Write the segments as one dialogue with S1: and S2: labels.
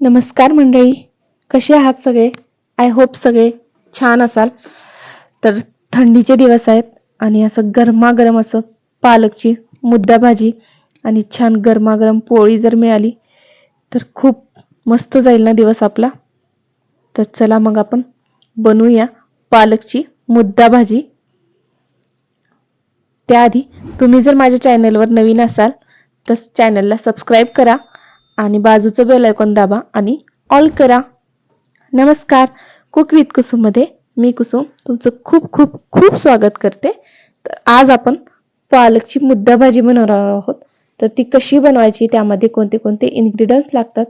S1: नमस्कार मंडळी. कसे आहात सगळे? आय होप सगळे छान असाल. तर थंडीचे दिवस आहेत आणि असं गरमागरम असं पालकची मुद्दा भाजी आणि छान गरमागरम पोळी जर मिळाली तर खूप मस्त जाईल ना दिवस आपला. तर चला मग आपण बनवूया पालकची मुद्दा भाजी त्याआधी तुम्ही जर माझ्या चॅनलवर नवीन असाल तर चॅनलला सबस्क्राईब करा. आणि बाजूचं बेल आयकॉन दाबा आणि ऑल करा. नमस्कार कुक विथ कुसुममध्ये मी कुसुम तुमचं खूप खूप खूप स्वागत करते. तर आज आपण पालकची मुद्दा भाजी बनवणार आहोत. तर ती कशी बनवायची त्यामध्ये कोणते कोणते इन्ग्रेडियंट्स लागतात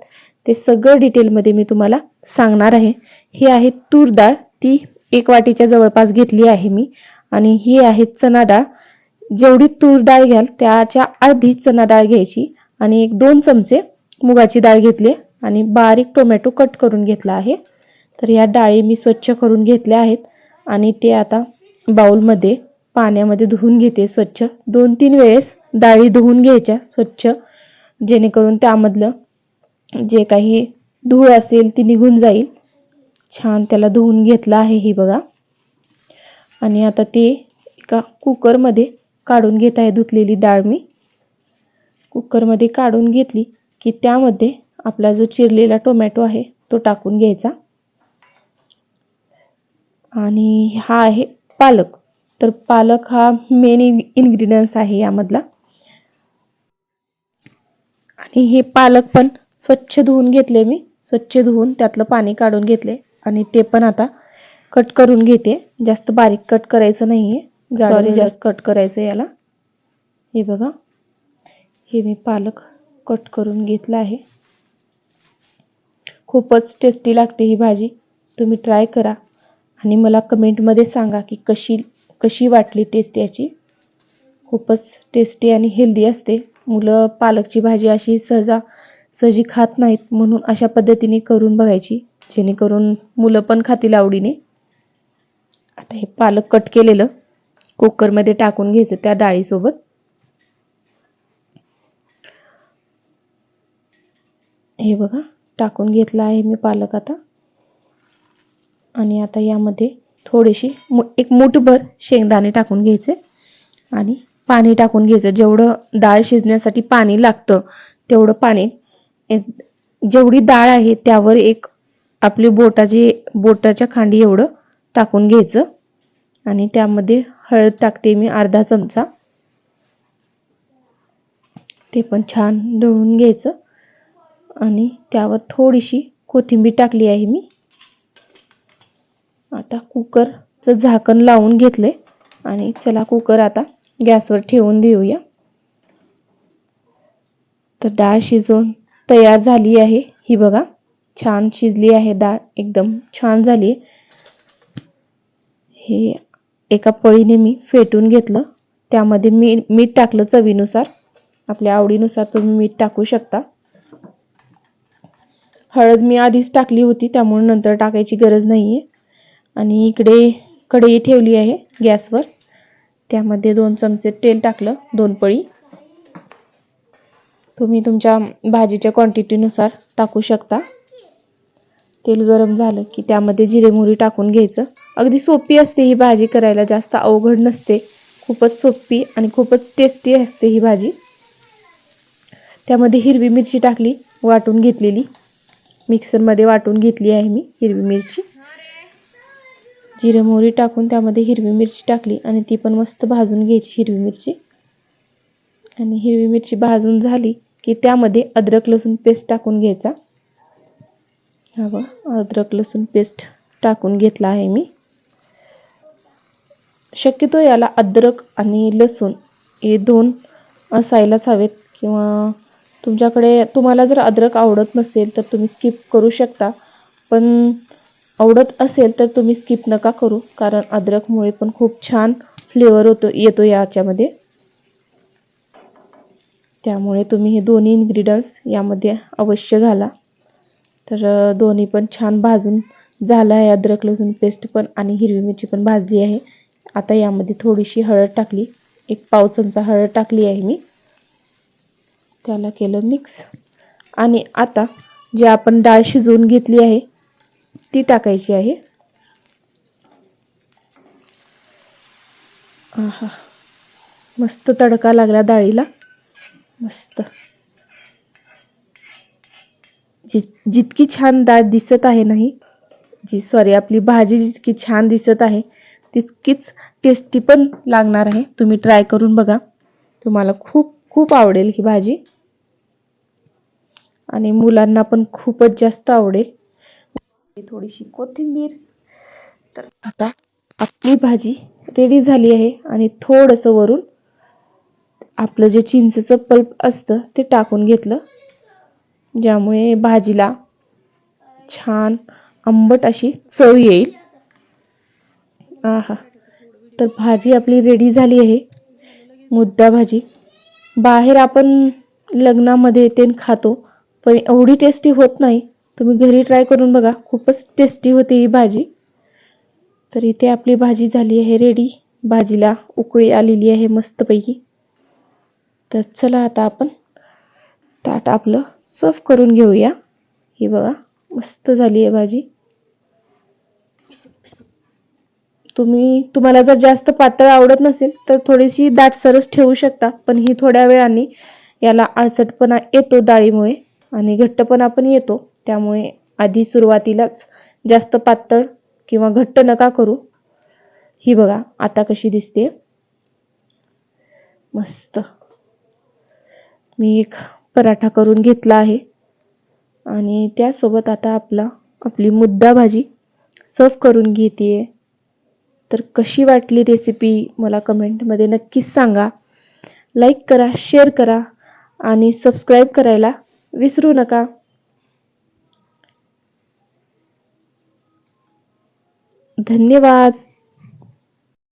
S1: ते सगळं डिटेलमध्ये मी तुम्हाला सांगणार आहे. ही आहे तूर डाळ. ती एक वाटीच्या जवळपास घेतली आहे मी. आणि ही आहे चना डाळ. जेवढी तूर डाळ घ्याल त्याच्या अर्धी चना डाळ घ्यायची. आणि एक दोन चमचे मुगाची डाळ घेतली आणि बारीक टोमॅटो कट करून घेतला आहे. तर या डाळी मी स्वच्छ करून घेतल्या आहेत आणि ते आता बाऊलमध्ये पाण्यामध्ये धुवून घेते स्वच्छ. दोन तीन वेळेस डाळी धुवून घ्यायच्या स्वच्छ जेणेकरून त्यामधलं जे काही धूळ असेल ती निघून जाईल. छान त्याला धुवून घेतलं आहे ही बघा. आणि आता ते एका कुकरमध्ये काढून घेत आहे धुतलेली डाळ मी. कुकरमध्ये काढून घेतली. की त्यामध्ये आपला जो चिरलेला टोमॅटो आहे तो टाकून घ्यायचा. आणि हा आहे पालक. तर पालक हा मेन इन्ग्रेडियंट्स आहे यामधला. आणि हे पालक पण स्वच्छ धुवून घेतले मी. स्वच्छ धुवून त्यातलं पाणी काढून घेतले. आणि ते पण आता कट करून घेते. जास्त बारीक कट करायचं नाहीये. सॉरी जास्त कट करायचं याला. हे बघा. हे मी पालक कट करून घेतला आहे. खूपच टेस्टी लागते ही भाजी. तुम्ही ट्राय करा आणि मला कमेंटमध्ये सांगा की कशी कशी वाटली टेस्ट याची. खूपच टेस्टी आणि हेल्दी असते. मुलं पालकची भाजी अशी सहजा सहजी खात नाहीत म्हणून अशा पद्धतीने करून बघायची. जेणेकरून मुलं पण खातील आवडीने. आता हे पालक कट केलेलं. कुकरमध्ये टाकून घ्यायचं त्या डाळीसोबत. हे बघा टाकून घेतला आहे मी पालक आता. आणि आता यामध्ये थोडीशी एक मुठभर शेंगदाणे टाकून घ्यायचे आणि पाणी टाकून घ्यायचं. जेवढं डाळ शिजण्यासाठी पाणी लागतं तेवढं पाणी. जेवढी डाळ आहे त्यावर एक आपली बोटाची बोटाच्या खांडी एवढं टाकून घ्यायचं. आणि त्यामध्ये हळद टाकते मी अर्धा चमचा. ते पण छान ढवळून घ्यायचं. आणि त्यावर थोडीशी कोथिंबीर टाकली आहे मी. आता कुकरचं झाकण लावून घेतले आणि चला कुकर आता गॅसवर ठेवून देऊया. तर डाळ शिजवून तयार झाली आहे. ही बघा छान शिजली आहे डाळ. एकदम छान झाली हे एका पळीने मी फेटून घेतलं. त्यामध्ये मी मीठ टाकलं चवीनुसार. आपल्या आवडीनुसार तुम्ही मीठ टाकू शकता. हळद मी आधीच टाकली होती त्यामुळे नंतर टाकायची गरज नाही आहे आणि इकडे कढई ठेवली आहे गॅसवर. त्यामध्ये दोन चमचे तेल टाकलं दोन पळी. तुम्ही तुमच्या भाजीच्या क्वांटिटीनुसार टाकू शकता. तेल गरम झालं की त्यामध्ये जिरे मोहरी टाकून घ्यायचं. अगदी सोपी असते ही भाजी करायला जास्त अवघड नसते. खूपच सोपी आणि खूपच टेस्टी असते ही भाजी. त्यामध्ये हिरवी मिरची टाकली वाटून घेतलेली. मिक्सरमध्ये वाटून घेतली आहे मी हिरवी मिरची. जिरं मोहरी टाकून त्यामध्ये हिरवी मिरची टाकली आणि ती पण मस्त भाजून घ्यायची हिरवी मिरची. आणि हिरवी मिरची भाजून झाली की त्यामध्ये अद्रक लसूण पेस्ट टाकून घ्यायचा. हा बघा अद्रक लसूण पेस्ट टाकून घेतला आहे मी. शक्यतो याला अद्रक आणि लसूण हे दोन असायलाच हवेत किंवा तुमच्याकडे तुम्हाला जर अद्रक आवडत नसेल तर तुम्ही स्किप करू शकता. पण आवडत असेल तर तुम्ही स्किप नका करू कारण अद्रकमुळे पण खूप छान फ्लेवर होतो येतो याच्यामध्ये. त्यामुळे तुम्ही हे दोन्ही इन्ग्रेडियंट्स यामध्ये अवश्य घाला. तर दोन्ही पण छान भाजून झालं आहे अद्रक लसूण पेस्ट पण आणि हिरवी मिरची पण भाजली आहे. आता यामध्ये थोडीशी हळद टाकली. एक पाव चमचा हळद टाकली आहे मी. त्याला केलं मिक्स आणि आता जी आपण डाळ शिजवून घेतली आहे ती टाकायची आहे. आहा. मस्त तडका लागला डाळीला. मस्त. जि जितकी छान डाळ दिसत आहे नाही जी सॉरी आपली भाजी जितकी छान दिसत आहे तितकीच टेस्टी पण लागणार आहे. तुम्ही ट्राय करून बघा. तुम्हाला खूप खूप आवडेल ही भाजी. आणि मुलांना पण खूपच जास्त आवडेल. थोडीशी कोथिंबीर. तर आता आपली भाजी रेडी झाली आहे आणि थोडंसं वरून आपलं जे चिंचेचं पल्प असतं ते टाकून घेतलं. ज्यामुळे भाजीला छान आंबट अशी चव येईल. आहा. तर भाजी आपली रेडी झाली आहे. मुद्दा भाजी. बाहेर आपण लग्नामध्ये ते खातो. पण एवढी टेस्टी होत नाही. तुम्ही घरी ट्राय करून बघा. खूपच टेस्टी होते ही भाजी. तर इथे आपली भाजी झाली आहे रेडी भाजीला उकळी आलेली आहे मस्तपैकी. तर चला आता आपण ताट आपलं सर्व करून घेऊया. ही बघा मस्त झाली आहे भाजी. तुम्ही तुम्हाला जर जास्त पातळ आवडत नसेल तर थोडीशी दाटसरच ठेवू शकता. पण ही थोड्या वेळाने याला आळसटपणा येतो डाळीमुळे. आणि घट्टपणा पण येतो. त्यामुळे आधी सुरुवातीलाच जास्त पातळ किंवा घट्ट नका करू. ही बघा आता कशी दिसते. मस्त. मी एक पराठा करून घेतला आहे. आणि त्यासोबत आता आपला आपली मुद्दा भाजी सर्व करून घेते तर कशी वाटली रेसिपी मला कमेंटमध्ये नक्कीच सांगा. लाईक करा शेअर करा आणि सबस्क्राईब करायला विसरू नका. धन्यवाद.